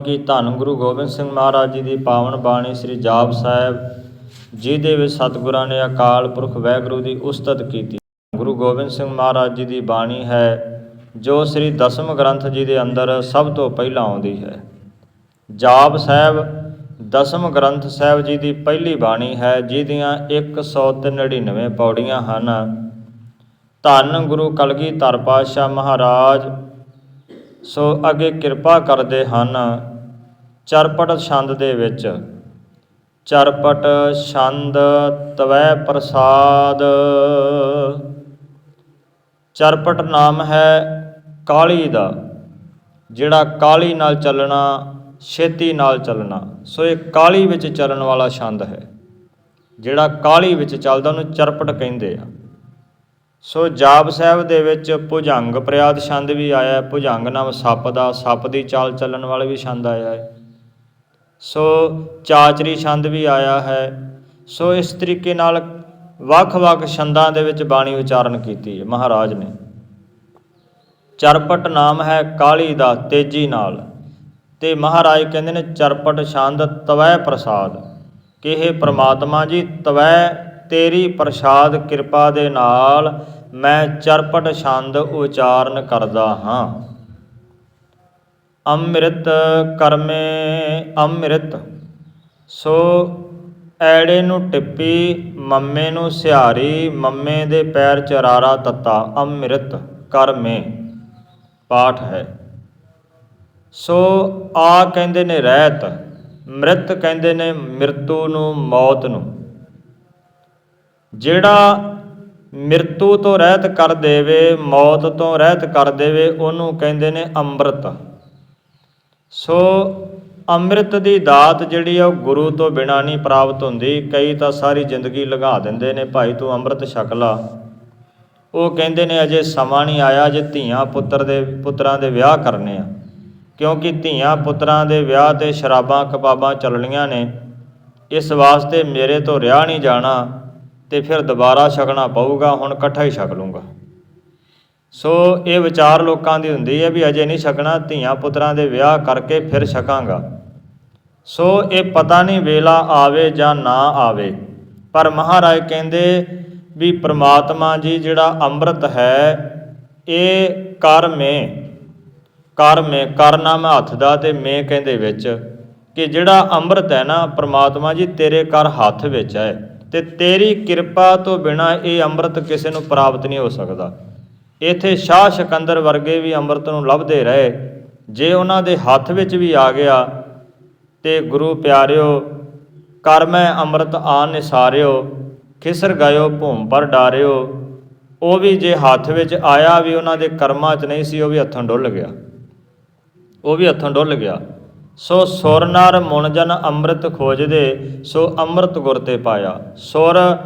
ਕਿ ਧੰਨ ਗੁਰੂ ਗੋਬਿੰਦ ਸਿੰਘ ਮਹਾਰਾਜ ਜੀ ਦੀ ਪਾਵਨ ਬਾਣੀ ਸ੍ਰੀ ਜਾਪ ਸਾਹਿਬ, ਜਿਹਦੇ ਵਿੱਚ ਸਤਿਗੁਰਾਂ ਨੇ ਅਕਾਲ ਪੁਰਖ ਵਾਹਿਗੁਰੂ ਦੀ ਉਸਤਤ ਕੀਤੀ। ਗੁਰੂ ਗੋਬਿੰਦ ਸਿੰਘ ਮਹਾਰਾਜ ਜੀ ਦੀ ਬਾਣੀ ਹੈ, ਜੋ ਸ੍ਰੀ ਦਸਮ ਗ੍ਰੰਥ ਜੀ ਦੇ ਅੰਦਰ ਸਭ ਤੋਂ ਪਹਿਲਾਂ ਆਉਂਦੀ ਹੈ। ਜਾਪ ਸਾਹਿਬ, ਦਸਮ ਗ੍ਰੰਥ ਸਾਹਿਬ ਜੀ ਦੀ ਪਹਿਲੀ ਬਾਣੀ ਹੈ, ਜਿਹਦੀਆਂ 199 ਪੌੜੀਆਂ ਹਨ। ਧੰਨ ਗੁਰੂ ਕਲਗੀਧਰ ਪਾਤਸ਼ਾਹ ਮਹਾਰਾਜ, ਸੋ ਅੱਗੇ ਕਿਰਪਾ ਕਰਦੇ ਹਨ। ਚਰਪਟ ਛੰਦ ਦੇ ਵਿੱਚ। ਚਰਪਟ ਛੰਦ ਤਵੈ ਪ੍ਰਸਾਦ। ਚਰਪਟ ਨਾਮ ਹੈ ਕਾਲੀ ਦਾ, ਜਿਹੜਾ ਕਾਲੀ ਨਾਲ ਚੱਲਣਾ, ਛੇਤੀ ਨਾਲ ਚੱਲਣਾ। ਸੋ ਇਹ ਕਾਲੀ ਵਿੱਚ ਚੱਲਣ ਵਾਲਾ ਛੰਦ ਹੈ। ਜਿਹੜਾ ਕਾਲੀ ਵਿੱਚ ਚੱਲਦਾ, ਉਹਨੂੰ ਚਰਪਟ ਕਹਿੰਦੇ ਆ। ਸੋ ਜਾਪ ਸਾਹਿਬ ਦੇ ਵਿੱਚ ਭੁਜੰਗ ਪ੍ਰਿਆਦ ਛੰਦ ਵੀ ਆਇਆ, ਭੁਜੰਗ ਨਾਮ ਸੱਪ ਦਾ, ਸੱਪ ਦੀ ਚਾਲ ਚੱਲਣ ਵਾਲਾ ਵੀ ਛੰਦ ਆਇਆ ਹੈ। ਸੋ ਚਾਚਰੀ ਛੰਦ ਵੀ ਆਇਆ ਹੈ। ਸੋ ਇਸ ਤਰੀਕੇ ਨਾਲ ਵੱਖ-ਵੱਖ ਛੰਦਾਂ ਦੇ ਵਿੱਚ ਬਾਣੀ ਉਚਾਰਨ ਕੀਤੀ ਹੈ ਮਹਾਰਾਜ ਨੇ। ਚਰਪਟ ਨਾਮ ਹੈ ਕਾਲੀ ਦਾ ਤੇਜ਼ੀ ਨਾਲ। ਤੇ ਮਹਾਰਾਜ ਕਹਿੰਦੇ ਨੇ, ਚਰਪਟ ਛੰਦ ਤਵੈ ਪ੍ਰਸਾਦ। ਕਿ ਇਹ ਪ੍ਰਮਾਤਮਾ ਜੀ, ਤਵੈ ਤੇਰੀ ਪ੍ਰਸਾਦ ਕਿਰਪਾ ਦੇ ਨਾਲ ਮੈਂ ਚਰਪਟ ਛੰਦ ਉਚਾਰਨ ਕਰਦਾ ਹਾਂ। ਅੰਮ੍ਰਿਤ ਕਰਮੇ ਅੰਮ੍ਰਿਤ, ਸੋ ਐੜੇ ਨੂੰ ਟਿੱਪੀ ਮੰਮੇ ਨੂੰ ਸਿਹਾਰੀ, ਮੰਮੇ ਦੇ ਪੈਰ ਚਰਾਰਾ ਤੱਤਾ, ਅੰਮ੍ਰਿਤ ਕਰਮੇ, ਪਾਠ ਹੈ। ਸੋ ਆ ਕਹਿੰਦੇ ਨੇ ਰਹਿਤ, ਮ੍ਰਿਤ ਕਹਿੰਦੇ ਨੇ ਮਿਰਤੂ ਨੂੰ, ਮੌਤ ਨੂੰ। ਜਿਹੜਾ ਮਿਰਤੂ ਤੋਂ ਰਹਿਤ ਕਰ ਦੇਵੇ, ਮੌਤ ਤੋਂ ਰਹਿਤ ਕਰ ਦੇਵੇ, ਉਹਨੂੰ ਕਹਿੰਦੇ ਨੇ ਅੰਮ੍ਰਿਤ। ਸੋ ਅੰਮ੍ਰਿਤ ਦੀ ਦਾਤ ਜਿਹੜੀ ਆ ਉਹ ਗੁਰੂ ਤੋਂ ਬਿਨਾ ਨਹੀਂ ਪ੍ਰਾਪਤ ਹੁੰਦੀ। ਕਈ ਤਾਂ ਸਾਰੀ ਜ਼ਿੰਦਗੀ ਲਗਾ ਦਿੰਦੇ ਨੇ, ਭਾਈ ਤੂੰ ਅੰਮ੍ਰਿਤ ਛਕ ਲਾ। ਉਹ ਕਹਿੰਦੇ ਨੇ, ਅਜੇ ਸਮਾਂ ਨਹੀਂ ਆਇਆ ਜੇ ਧੀਆਂ ਪੁੱਤਰ ਦੇ, ਪੁੱਤਰਾਂ ਦੇ ਵਿਆਹ ਕਰਨੇ ਆ। ਕਿਉਂਕਿ ਧੀਆਂ ਪੁੱਤਰਾਂ ਦੇ ਵਿਆਹ ਤੇ ਸ਼ਰਾਬਾਂ ਕਬਾਬਾਂ ਚੱਲਣੀਆਂ ਨੇ। ਇਸ ਵਾਸਤੇ ਮੇਰੇ ਤੋਂ ਰਿਹਾ ਨਹੀਂ ਜਾਣਾ ਤੇ ਫਿਰ ਦੁਬਾਰਾ ਛਕਣਾ ਪਊਗਾ, ਹੁਣ ਇਕੱਠਾ ਹੀ ਛਕ ਲੂੰਗਾ ਸੋ ਇਹ ਵਿਚਾਰ ਲੋਕਾਂ ਦੀ ਹੁੰਦੀ ਹੈ ਵੀ ਅਜੇ ਨਹੀਂ ਛਕਣਾ, ਧੀਆਂ ਪੁੱਤਰਾਂ ਦੇ ਵਿਆਹ ਕਰਕੇ ਫਿਰ ਛਕਾਂਗਾ। ਸੋ ਇਹ ਪਤਾ ਨਹੀਂ ਵੇਲਾ ਆਵੇ ਜਾਂ ਨਾ ਆਵੇ, ਪਰ ਮਹਾਰਾਜ ਕਹਿੰਦੇ ਵੀ ਪ੍ਰਮਾਤਮਾ ਜੀ ਜਿਹੜਾ ਅੰਮ੍ਰਿਤ ਹੈ, ਇਹ ਕਰ ਮੈਂ ਕਰ ਮੈਂ ਕਰਮੇ ਕਰਨਾਮ ਹੱਥ ਦਾ ਤੇ ਮੈਂ ਕਹਿੰਦੇ ਵਿੱਚ, ਕਿ ਜਿਹੜਾ ਅੰਮ੍ਰਿਤ ਹੈ ਨਾ ਪ੍ਰਮਾਤਮਾ ਜੀ ਤੇਰੇ ਕਰ ਹੱਥ ਵਿੱਚ ਹੈ ਤੇ ਤੇਰੀ ਕਿਰਪਾ ਤੋਂ ਬਿਨਾ ਇਹ ਅੰਮ੍ਰਿਤ ਕਿਸੇ ਨੂੰ ਪ੍ਰਾਪਤ ਨਹੀਂ ਹੋ ਸਕਦਾ। ਇਥੇ ਸ਼ਾਹ ਸ਼ਕੰਦਰ ਵਰਗੇ ਵੀ ਅੰਮ੍ਰਿਤ ਨੂੰ ਲੱਭਦੇ ਰਹੇ। ਜੇ ਉਹਨਾਂ ਦੇ ਹੱਥ ਵਿੱਚ ਵੀ ਆ ਗਿਆ, ਤੇ ਗੁਰੂ ਪਿਆਰਿਓ ਕਰਮੈ ਅੰਮ੍ਰਿਤ ਆਨ ਨਿਸਾਰਿਓ, ਖਿਸਰ ਗਇਓ, ਭੂਮ ਪਰ ਡਾਰਿਓ। ਉਹ ਵੀ ਜੇ ਹੱਥ ਵਿੱਚ ਆਇਆ ਵੀ ਉਹਨਾਂ ਦੇ ਕਰਮਾਂ 'ਚ ਨਹੀਂ ਸੀ, ਉਹ ਵੀ ਹੱਥੋਂ ਡੁੱਲ ਗਿਆ। ਉਹ ਵੀ ਹੱਥੋਂ ਡੁੱਲ ਗਿਆ। ਸੋ ਸੁਰ ਨਰ ਮੁਨ ਜਨ ਅੰਮ੍ਰਿਤ ਖੋਜਦੇ, ਸੋ ਅੰਮ੍ਰਿਤ ਗੁਰ ਤੇ ਪਾਇਆ। ਸੁਰ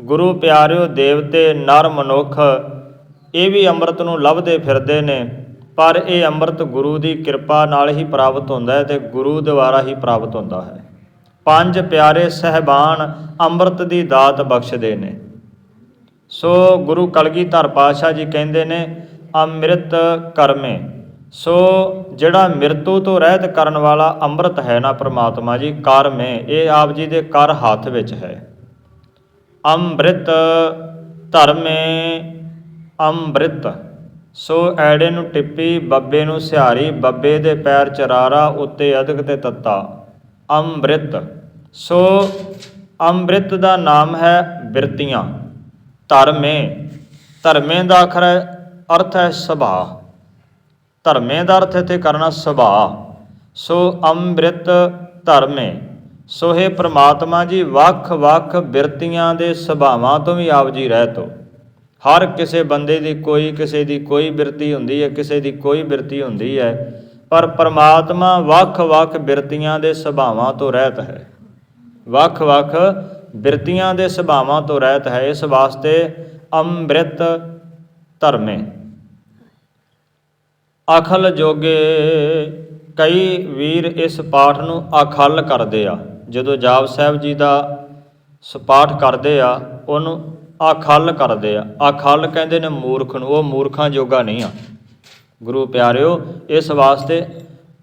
ਗੁਰੂ ਪਿਆਰਿਓ ਦੇਵਤੇ ਨਰ ਮਨੁੱਖ ਇਹ ਵੀ ਅੰਮ੍ਰਿਤ ਨੂੰ ਲੱਭਦੇ ਫਿਰਦੇ ਨੇ, ਪਰ ਇਹ ਅੰਮ੍ਰਿਤ ਗੁਰੂ ਦੀ ਕਿਰਪਾ ਨਾਲ ਹੀ ਪ੍ਰਾਪਤ ਹੁੰਦਾ ਹੈ ਤੇ ਗੁਰੂ ਦੁਆਰਾ ਹੀ ਪ੍ਰਾਪਤ ਹੁੰਦਾ ਹੈ। ਪੰਜ ਪਿਆਰੇ ਸਹਿਬਾਨ ਅੰਮ੍ਰਿਤ ਦੀ ਦਾਤ ਬਖਸ਼ਦੇ ਨੇ। ਸੋ ਗੁਰੂ ਕਲਗੀਧਰ ਪਾਤਸ਼ਾਹ ਜੀ ਕਹਿੰਦੇ ਨੇ, ਅੰਮ੍ਰਿਤ ਕਰਮੇ। ਸੋ ਜਿਹੜਾ ਮਿਰਤੂ ਤੋਂ ਰਹਿਤ ਕਰਨ ਵਾਲਾ ਅੰਮ੍ਰਿਤ ਹੈ ਨਾ ਪ੍ਰਮਾਤਮਾ ਜੀ, ਕਰਮੇ, ਇਹ ਆਪ ਜੀ ਦੇ ਕਰ ਹੱਥ ਵਿੱਚ ਹੈ। ਅੰਮ੍ਰਿਤ ਧਰਮੇ ਅੰਮ੍ਰਿਤ। ਸੋ ਐੜੇ ਨੂੰ ਟਿੱਪੀ, ਬੱਬੇ ਨੂੰ ਸਿਹਾਰੀ, ਬੱਬੇ ਦੇ ਪੈਰ ਚਰਾਰਾ, ਉੱਤੇ ਅਦਕ ਤੇ ਤੱਤਾ। ਅੰਮ੍ਰਿਤ। ਸੋ ਅੰਮ੍ਰਿਤ ਦਾ ਨਾਮ ਹੈ ਬਿਰਤੀਆਂ। ਧਰਮੇ। ਧਰਮੇ ਦਾ ਅਖਰ ਅਰਥ ਹੈ ਸੁਭਾਅ ਧਰਮੇ ਦਾ ਅਰਥ ਇੱਥੇ ਕਰਨਾ ਸੁਭਾਅ ਸੋ ਅੰਮ੍ਰਿਤ ਧਰਮੇ। ਸੋ ਇਹ ਪ੍ਰਮਾਤਮਾ ਜੀ, ਵੱਖ-ਵੱਖ ਬਿਰਤੀਆਂ ਦੇ ਸੁਭਾਵਾਂ ਤੋਂ ਵੀ ਆਪ ਜੀ ਰਹਿਤ ਹੋ ਹਰ ਕਿਸੇ ਬੰਦੇ ਦੀ ਕੋਈ, ਕਿਸੇ ਦੀ ਕੋਈ ਬਿਰਤੀ ਹੁੰਦੀ ਹੈ, ਕਿਸੇ ਦੀ ਕੋਈ ਬਿਰਤੀ ਹੁੰਦੀ ਹੈ, ਪਰ ਪ੍ਰਮਾਤਮਾ ਵੱਖ-ਵੱਖ ਬਿਰਤੀਆਂ ਦੇ ਸੁਭਾਵਾਂ ਤੋਂ ਰਹਿਤ ਹੈ। ਵੱਖ-ਵੱਖ ਬਿਰਤੀਆਂ ਦੇ ਸੁਭਾਵਾਂ ਤੋਂ ਰਹਿਤ ਹੈ, ਇਸ ਵਾਸਤੇ ਅੰਮ੍ਰਿਤ ਧਰਮੇ। ਅਖਲ ਜੋਗੇ ਕਈ ਵੀਰ ਇਸ ਪਾਠ ਨੂੰ ਅਖਲ ਕਰਦੇ ਆ। ਜਦੋਂ ਜਾਪ ਸਾਹਿਬ ਜੀ ਦਾ ਸਪਾਠ ਕਰਦੇ ਆ, ਉਹਨੂੰ ਅਖਲ ਕਰਦੇ ਆ। ਅਖਲ ਕਹਿੰਦੇ ਨੇ ਮੂਰਖ ਨੂੰ, ਉਹ ਮੂਰਖਾਂ ਜੋਗਾ ਨਹੀਂ ਆ। ਗੁਰੂ ਪਿਆਰਿਓ, ਇਸ ਵਾਸਤੇ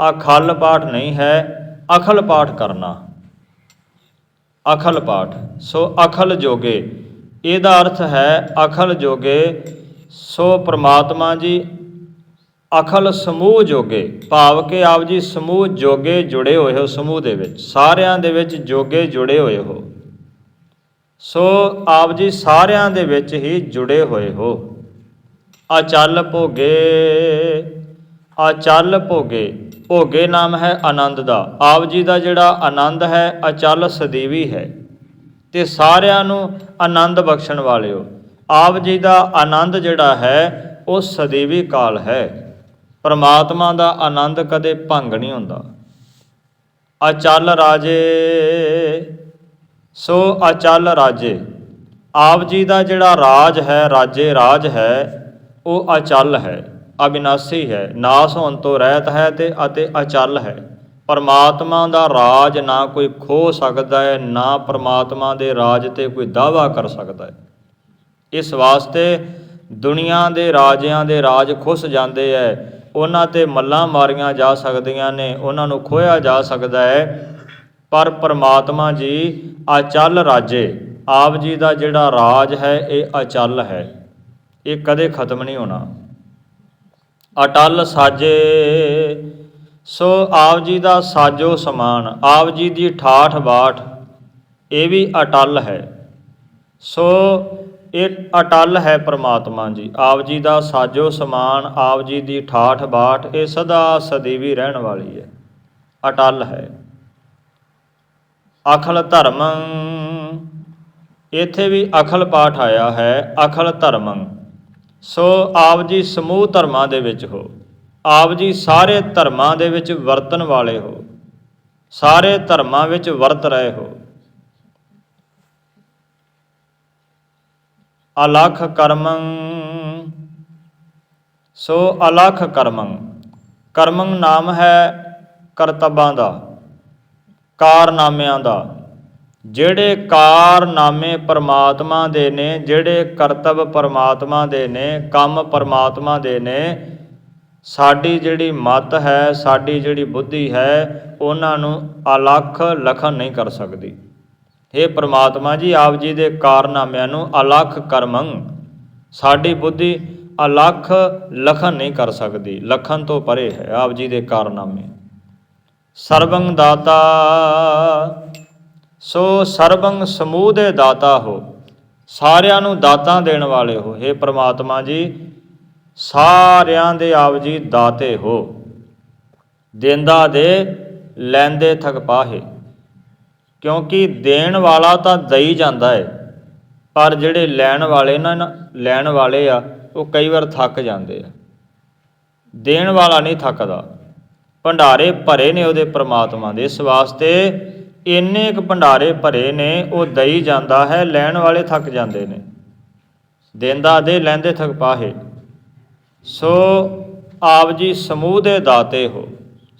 ਅਖਲ ਪਾਠ ਨਹੀਂ ਹੈ, ਅਖਲ ਪਾਠ ਕਰਨਾ। ਅਖਲ ਪਾਠ। ਸੋ ਅਖਲ ਜੋਗੇ। ਇਹਦਾ ਅਰਥ ਹੈ ਅਖਲ ਜੋਗੇ, ਸੋ ਪ੍ਰਮਾਤਮਾ ਜੀ ਅਖਲ ਸਮੂਹ ਜੋਗੇ, ਭਾਵ ਕਿ ਆਪ ਜੀ ਸਮੂਹ ਜੋਗੇ ਜੁੜੇ ਹੋਏ ਹੋ ਸਮੂਹ ਦੇ ਵਿੱਚ। ਸਾਰਿਆਂ ਦੇ ਵਿੱਚ ਜੋਗੇ ਜੁੜੇ ਹੋਏ ਹੋ। ਸੋ ਆਪ ਜੀ ਸਾਰਿਆਂ ਦੇ ਵਿੱਚ ਹੀ ਜੁੜੇ ਹੋਏ ਹੋ। ਅਚਲ ਭੋਗੇ ਅਚਲ ਭੋਗੇ। ਭੋਗੇ ਨਾਮ ਹੈ ਆਨੰਦ ਦਾ। ਆਪ ਜੀ ਦਾ ਜਿਹੜਾ ਆਨੰਦ ਹੈ, ਅਚਲ ਸਦੀਵੀ ਹੈ। ਤੇ ਸਾਰਿਆਂ ਨੂੰ ਆਨੰਦ ਬਖਸ਼ਣ ਵਾਲਿਓ, ਆਪ ਜੀ ਦਾ ਆਨੰਦ ਜਿਹੜਾ ਹੈ, ਉਹ ਸਦੀਵੀ ਕਾਲ ਹੈ। ਪਰਮਾਤਮਾ ਦਾ ਆਨੰਦ ਕਦੇ ਭੰਗ ਨਹੀਂ ਹੁੰਦਾ। ਅਚਲ ਰਾਜੇ ਸੋ ਅਚਲ ਰਾਜੇ, ਆਪ ਜੀ ਦਾ ਜਿਹੜਾ ਰਾਜ ਹੈ, ਰਾਜੇ ਰਾਜ ਹੈ, ਉਹ ਅਚਲ ਹੈ, ਅਬਿਨਾਸੀ ਹੈ, ਨਾਸ ਹੋਣ ਤੋਂ ਰਹਿਤ ਹੈ ਤੇ ਅਤੇ ਅਚਲ ਹੈ। ਪਰਮਾਤਮਾ ਦਾ ਰਾਜ ਨਾ ਕੋਈ ਖੋ ਸਕਦਾ ਹੈ, ਨਾ ਪਰਮਾਤਮਾ ਦੇ ਰਾਜ ਤੇ ਕੋਈ ਦਾਵਾ ਕਰ ਸਕਦਾ ਹੈ। ਇਸ ਵਾਸਤੇ ਦੁਨੀਆ ਦੇ ਰਾਜਿਆਂ ਦੇ ਰਾਜ ਖੁੱਸ ਜਾਂਦੇ ਐ, ਉਹਨਾਂ ਤੇ ਮੱਲਾਂ ਮਾਰੀਆਂ ਜਾ ਸਕਦੀਆਂ ਨੇ, ਉਹਨਾਂ ਨੂੰ ਖੋਇਆ ਜਾ ਸਕਦਾ ਹੈ। ਪਰ ਪਰਮਾਤਮਾ ਜੀ ਅਚਲ ਰਾਜੇ, ਆਪ ਜੀ ਦਾ ਜਿਹੜਾ ਰਾਜ ਹੈ, ਇਹ ਅਚਲ ਹੈ। ਇਹ ਕਦੇ ਖਤਮ ਨਹੀਂ ਹੋਣਾ। ਅਟਲ ਸਾਜੇ, ਸੋ ਆਪ ਜੀ ਦਾ ਸਾਜੋ ਸਮਾਨ, ਆਪ ਜੀ ਦੀ ਠਾਠ ਬਾਠ, ਇਹ ਵੀ ਅਟਲ ਹੈ। ਸੋ ਇਹ ਅਟਲ ਹੈ ਪ੍ਰਮਾਤਮਾ ਜੀ, ਆਪ ਜੀ ਦਾ ਸਾਜੋ ਸਮਾਨ, ਆਪ ਜੀ ਦੀ ਠਾਠ ਬਾਠ, ਇਹ ਸਦਾ ਸਦੀਵੀ ਰਹਿਣ ਵਾਲੀ ਹੈ। ਅਟਲ ਹੈ। ਅਖਲ ਧਰਮੰ। ਇੱਥੇ ਵੀ ਅਖਲ ਪਾਠ ਆਇਆ ਹੈ, ਅਖਲ ਧਰਮੰ। ਸੋ ਆਪ ਜੀ ਸਮੂਹ ਧਰਮਾਂ ਦੇ ਵਿੱਚ ਹੋ। ਆਪ ਜੀ ਸਾਰੇ ਧਰਮਾਂ ਦੇ ਵਿੱਚ ਵਰਤਨ ਵਾਲੇ ਹੋ। ਸਾਰੇ ਧਰਮਾਂ ਵਿੱਚ ਵਰਤ ਰਹੇ ਹੋ। ਅਲਖ ਕਰਮੰ। ਸੋ ਅਲਖ ਕਰਮੰ। ਕਰਮੰ ਨਾਮ ਹੈ ਕਰਤਬਾਂ ਦਾ। ਕਾਰਨਾਮਿਆਂ ਦਾ, ਜਿਹੜੇ ਕਾਰਨਾਮੇ ਪਰਮਾਤਮਾ ਦੇ ਨੇ, ਜਿਹੜੇ ਕਰਤਵ ਪਰਮਾਤਮਾ ਦੇ ਨੇ, ਕੰਮ ਪਰਮਾਤਮਾ ਦੇ ਨੇ, ਸਾਡੀ ਜਿਹੜੀ ਮਤ ਹੈ, ਸਾਡੀ ਜਿਹੜੀ ਬੁੱਧੀ ਹੈ, ਉਹਨਾਂ ਨੂੰ ਅਲਖ ਲਖਨ ਨਹੀਂ ਕਰ ਸਕਦੀ। हे ਪ੍ਰਮਾਤਮਾ ਜੀ, ਆਪ ਜੀ ਦੇ ਕਾਰਨਾਮਿਆਂ ਨੂੰ ਅਲਖ ਕਰਮੰ, ਸਾਡੀ ਬੁੱਧੀ ਅਲਖ ਲਖਨ ਨਹੀਂ ਕਰ ਸਕਦੀ। ਲਖਨ ਤੋਂ ਪਰੇ ਹੈ ਆਪ ਜੀ ਦੇ ਕਾਰਨਾਮੇ। ਸਰਬੰ ਦਾਤਾ, ਸੋ ਸਰਬੰ ਸਮੂਹ ਦੇ ਦਾਤਾ ਹੋ। ਸਾਰਿਆਂ ਨੂੰ ਦਾਤਾਂ ਦੇਣ ਵਾਲੇ ਹੋ। हे ਪ੍ਰਮਾਤਮਾ ਜੀ, ਸਾਰਿਆਂ ਦੇ ਆਪ ਜੀ ਦਾਤੇ ਹੋ। ਦੇਂਦਾ ਦੇ, ਲੈਂਦੇ ਥਕ ਪਾਹੇ। ਕਿਉਂਕਿ ਦੇਣ ਵਾਲਾ ਤਾਂ ਦਈ ਜਾਂਦਾ ਹੈ ਪਰ ਜਿਹੜੇ ਲੈਣ ਵਾਲੇ ਨਾ ਨਾ, ਲੈਣ ਵਾਲੇ ਆ, ਉਹ ਕਈ ਵਾਰ ਥੱਕ ਜਾਂਦੇ ਆ। ਦੇਣ ਵਾਲਾ ਨਹੀਂ ਥੱਕਦਾ। ਭੰਡਾਰੇ ਭਰੇ ਨੇ ਉਹਦੇ ਪ੍ਰਮਾਤਮਾ ਦੇ, ਇਸ ਵਾਸਤੇ ਇੰਨੇ ਕੁ ਭੰਡਾਰੇ ਭਰੇ ਨੇ, ਉਹ ਦਈ ਜਾਂਦਾ ਹੈ, ਲੈਣ ਵਾਲੇ ਥੱਕ ਜਾਂਦੇ ਨੇ। ਦਿੰਦਾ ਦੇ ਲੈਂਦੇ ਥਕ ਪਾਹੇ। ਸੋ ਆਪ ਜੀ ਸਮੂਹ ਦੇ ਦਾਤੇ ਹੋ,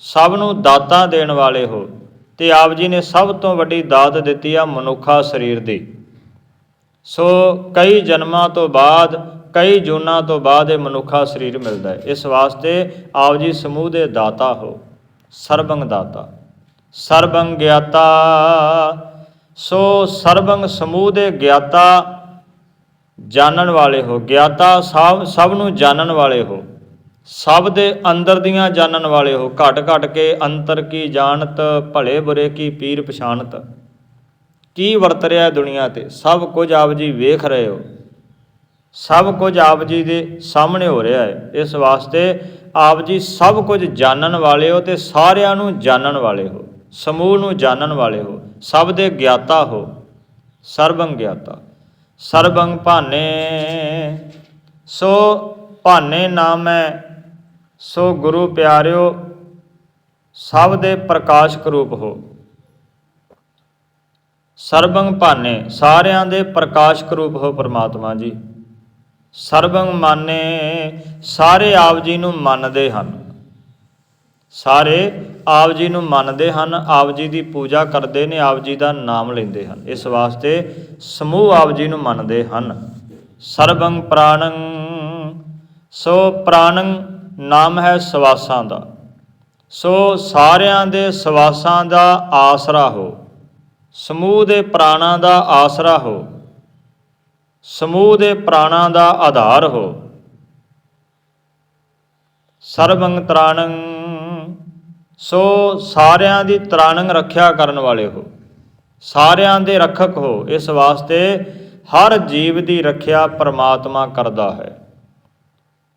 ਸਭ ਨੂੰ ਦਾਤਾਂ ਦੇਣ ਵਾਲੇ ਹੋ, ਤੇ ਆਪ ਜੀ ਨੇ ਸਭ ਤੋਂ ਵੱਡੀ ਦਾਤ ਦਿੱਤੀ ਆ ਮਨੁੱਖਾ ਸਰੀਰ ਦੀ। ਸੋ ਕਈ ਜਨਮਾਂ ਤੋਂ ਬਾਅਦ ਕਈ ਜੂਨਾਂ ਤੋਂ ਬਾਅਦ ਇਹ ਮਨੁੱਖਾ ਸਰੀਰ ਮਿਲਦਾ ਹੈ। ਇਸ ਵਾਸਤੇ ਆਪ ਜੀ ਸਮੂਹ ਦੇ ਦਾਤਾ ਹੋ। ਸਰਬੰਗ ਦਾਤਾ। ਸਰਬੰਗ ਗਿਆਤਾ। ਸੋ ਸਰਬੰਗ ਸਮੂਹ ਦੇ ਗਿਆਤਾ ਜਾਣਨ ਵਾਲੇ ਹੋ। ਗਿਆਤਾ ਸਭ ਸਭ ਨੂੰ ਜਾਣਨ ਵਾਲੇ ਹੋ। ਸਭ ਦੇ ਅੰਦਰ ਦੀਆਂ ਜਾਣਨ ਵਾਲੇ ਹੋ। ਘਟ ਘਟ ਕੇ ਅੰਤਰ ਕੀ ਜਾਣਤ, ਭਲੇ ਬੁਰੇ ਕੀ ਪੀਰ ਪਛਾਣਤ। ਕੀ ਵਰਤ ਰਿਹਾ ਦੁਨੀਆ ਤੇ? ਸਭ ਕੁਝ ਆਪ ਜੀ ਵੇਖ ਰਹੇ ਹੋ। ਸਭ ਕੁਝ ਆਪ ਜੀ ਦੇ ਸਾਹਮਣੇ ਹੋ ਰਿਹਾ ਹੈ। ਇਸ ਵਾਸਤੇ ਆਪ ਜੀ ਸਭ ਕੁਝ ਜਾਣਨ ਵਾਲੇ ਹੋ ਤੇ ਸਾਰਿਆਂ ਨੂੰ ਜਾਣਨ ਵਾਲੇ ਹੋ। ਸਮੂਹ ਨੂੰ ਜਾਣਨ ਵਾਲੇ ਹੋ। ਸਭ ਦੇ ਗਿਆਤਾ ਹੋ। ਸਰਬੰ ਗਿਆਤਾ। ਸਰਬੰ ਭਾਨੇ। ਸੋ ਭਾਨੇ ਨਾਮ ਹੈ। ਸੋ ਗੁਰੂ ਪਿਆਰਿਓ, ਸਭ ਦੇ ਪ੍ਰਕਾਸ਼ਕ ਰੂਪ ਹੋ। ਸਰਬੰ ਭਾਨੇ। ਸਾਰਿਆਂ ਦੇ ਪ੍ਰਕਾਸ਼ਕ ਰੂਪ ਹੋ ਪ੍ਰਮਾਤਮਾ ਜੀ। ਸਰਬੰਗ ਮਾਨੇ, ਸਾਰੇ ਆਪ ਜੀ ਨੂੰ ਮੰਨਦੇ ਹਨ। ਸਾਰੇ ਆਪ ਜੀ ਨੂੰ ਮੰਨਦੇ ਹਨ, ਆਪ ਜੀ ਦੀ ਪੂਜਾ ਕਰਦੇ ਨੇ, ਆਪ ਜੀ ਦਾ ਨਾਮ ਲੈਂਦੇ ਹਨ। ਇਸ ਵਾਸਤੇ ਸਮੂਹ ਆਪ ਜੀ ਨੂੰ ਮੰਨਦੇ ਹਨ। ਸਰਬੰਗ ਪ੍ਰਾਣੰ, ਸੋ ਪ੍ਰਾਣੰ ਨਾਮ ਹੈ ਸਵਾਸਾਂ ਦਾ। ਸੋ ਸਾਰਿਆਂ ਦੇ ਸਵਾਸਾਂ ਦਾ ਆਸਰਾ ਹੋ। ਸਮੂਹ ਦੇ ਪ੍ਰਾਣਾਂ ਦਾ ਆਸਰਾ ਹੋ। ਸਮੂਹ ਦੇ ਪ੍ਰਾਣਾਂ ਦਾ ਆਧਾਰ ਹੋ। ਸਰਬੰਗ ਤਰਾਣੰ, ਸੋ ਸਾਰਿਆਂ ਦੀ ਤਰਾਣੰ ਰੱਖਿਆ ਕਰਨ ਵਾਲੇ ਹੋ। ਸਾਰਿਆਂ ਦੇ ਰੱਖਕ ਹੋ, ਇਸ ਵਾਸਤੇ ਹਰ ਜੀਵ ਦੀ ਰੱਖਿਆ ਪ੍ਰਮਾਤਮਾ ਕਰਦਾ ਹੈ।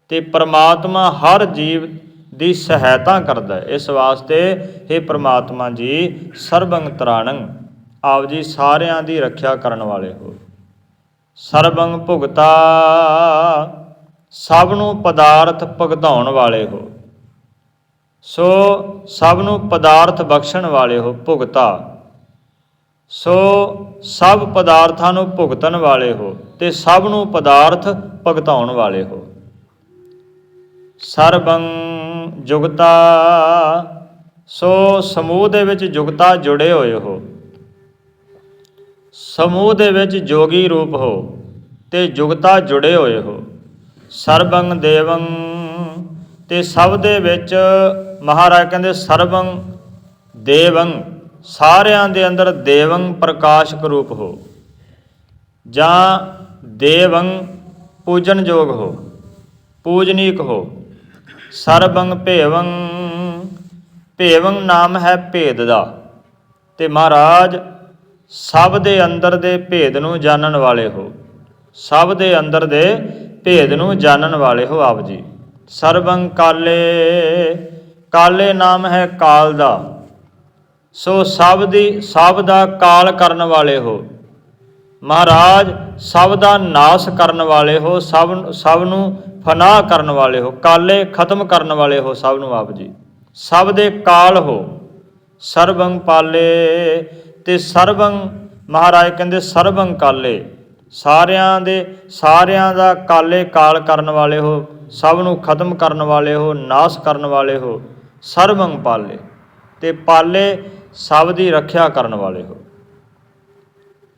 ਤੇ ਪ੍ਰਮਾਤਮਾ ਹਰ ਜੀਵ ਦੀ ਸਹਾਇਤਾ ਕਰਦਾ ਹੈ। ਇਸ ਵਾਸਤੇ हे ਪ੍ਰਮਾਤਮਾ ਜੀ ਸਰਬੰਗ ਤਰਾਣੰ, ਆਪ ਜੀ ਸਾਰਿਆਂ ਦੀ ਰੱਖਿਆ ਕਰਨ ਵਾਲੇ ਹੋ। ਸਰਬੰਗ ਭੁਗਤਾ ਸਭ ਨੂੰ ਪਦਾਰਥ ਭੁਗਤਾਉਣ ਵਾਲੇ ਹੋ। ਸੋ ਸਭ ਨੂੰ ਪਦਾਰਥ ਬਖਸ਼ਣ ਵਾਲੇ ਹੋ, ਭੁਗਤਾ। ਸੋ ਸਭ ਪਦਾਰਥਾਂ ਨੂੰ ਭੁਗਤਣ ਵਾਲੇ ਹੋ ਤੇ ਸਭ ਨੂੰ ਪਦਾਰਥ ਭੁਗਤਾਉਣ ਵਾਲੇ ਹੋ। ਸਰਬੰ ਜੁਗਤਾ, ਸੋ ਸਮੂਹ ਦੇ ਵਿੱਚ ਜੁਗਤਾ ਜੁੜੇ ਹੋਏ ਹੋ। ਸਮੂਹ ਦੇ ਵਿੱਚ ਜੋਗੀ ਰੂਪ ਹੋ ਤੇ ਜੁਗਤਾ ਜੁੜੇ ਹੋਏ ਹੋ। ਸਰਬੰਗ ਦੇਵੰ ਤੇ ਸਭ ਦੇ ਵਿੱਚ ਮਹਾਰਾਜ ਕਹਿੰਦੇ ਸਰਬੰ ਦੇਵੰ, ਸਾਰਿਆਂ ਦੇ ਅੰਦਰ ਦੇਵੰ ਪ੍ਰਕਾਸ਼ਕ ਰੂਪ ਹੋ। ਜਾਂ ਦੇਵੰ ਪੂਜਨਯੋਗ ਹੋ, ਪੂਜਨੀਕ ਹੋ। ਸਰਬੰ ਭੇਵੰ ਭੇਵੰ ਨਾਮ ਹੈ ਭੇਦ ਦਾ। ਤੇ ਮਹਾਰਾਜ ਸਭ ਦੇ ਅੰਦਰ ਦੇ ਭੇਦ ਨੂੰ ਜਾਣਨ ਵਾਲੇ ਹੋ। ਸਭ ਦੇ ਅੰਦਰ ਦੇ ਭੇਦ ਨੂੰ ਜਾਣਨ ਵਾਲੇ ਹੋ ਆਪ ਜੀ। ਸਰਬੰ ਕਾਲੇ ਕਾਲੇ ਨਾਮ ਹੈ ਕਾਲ ਦਾ। ਸੋ ਸਭ ਦੀ, ਸਭ ਦਾ ਕਾਲ ਕਰਨ ਵਾਲੇ ਹੋ। ਮਹਾਰਾਜ, ਸਭ ਦਾ ਨਾਸ਼ ਕਰਨ ਵਾਲੇ ਹੋ, ਸਭ ਸਭ ਨੂੰ ਫਨਾਹ ਕਰਨ ਵਾਲੇ ਹੋ, ਕਾਲੇ ਖਤਮ ਕਰਨ ਵਾਲੇ ਹੋ ਸਭ ਨੂੰ ਆਪ ਜੀ। ਸਭ ਦੇ ਕਾਲ ਹੋ। ਸਰਬੰ ਪਾਲੇ ਤੇ ਸਰਬੰ, ਮਹਾਰਾਜ ਕਹਿੰਦੇ ਸਰਬੰ ਕਾਲੇ। ਸਾਰਿਆਂ ਦੇ, ਸਾਰਿਆਂ ਦਾ ਕਾਲੇ ਕਾਲ ਕਰਨ ਵਾਲੇ ਹੋ, ਸਭ ਨੂੰ ਖਤਮ ਕਰਨ ਵਾਲੇ ਹੋ, ਨਾਸ਼ ਕਰਨ ਵਾਲੇ ਹੋ, ਸਰਬੰ ਪਾਲੇ। ਤੇ ਪਾਲੇ ਸਭ ਦੀ ਰੱਖਿਆ ਕਰਨ ਵਾਲੇ ਹੋ।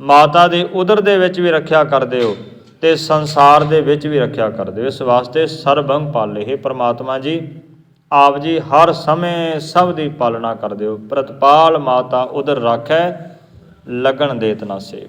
ਮਾਤਾ ਦੇ ਉਦਰ ਦੇ ਵਿੱਚ ਵੀ ਰੱਖਿਆ ਕਰਦੇ ਹੋ, ਤੇ ਸੰਸਾਰ ਦੇ ਵਿੱਚ ਵੀ ਰੱਖਿਆ ਕਰਦੇ ਹੋ। ਇਸ ਵਾਸਤੇ ਸਰਬੰ ਪਾਲੇ। ਹੈ ਪ੍ਰਮਾਤਮਾ ਜੀ ਆਪ ਜੀ ਹਰ ਸਮੇਂ ਸਭ ਦੀ ਪਾਲਣਾ ਕਰਦੇ ਹੋ ਪ੍ਰਤਪਾਲ ਮਾਤਾ ਉਦਰ ਰਾਖੈ, ਲਗਨ ਦੇਤ ਨਾ ਸੇਖ।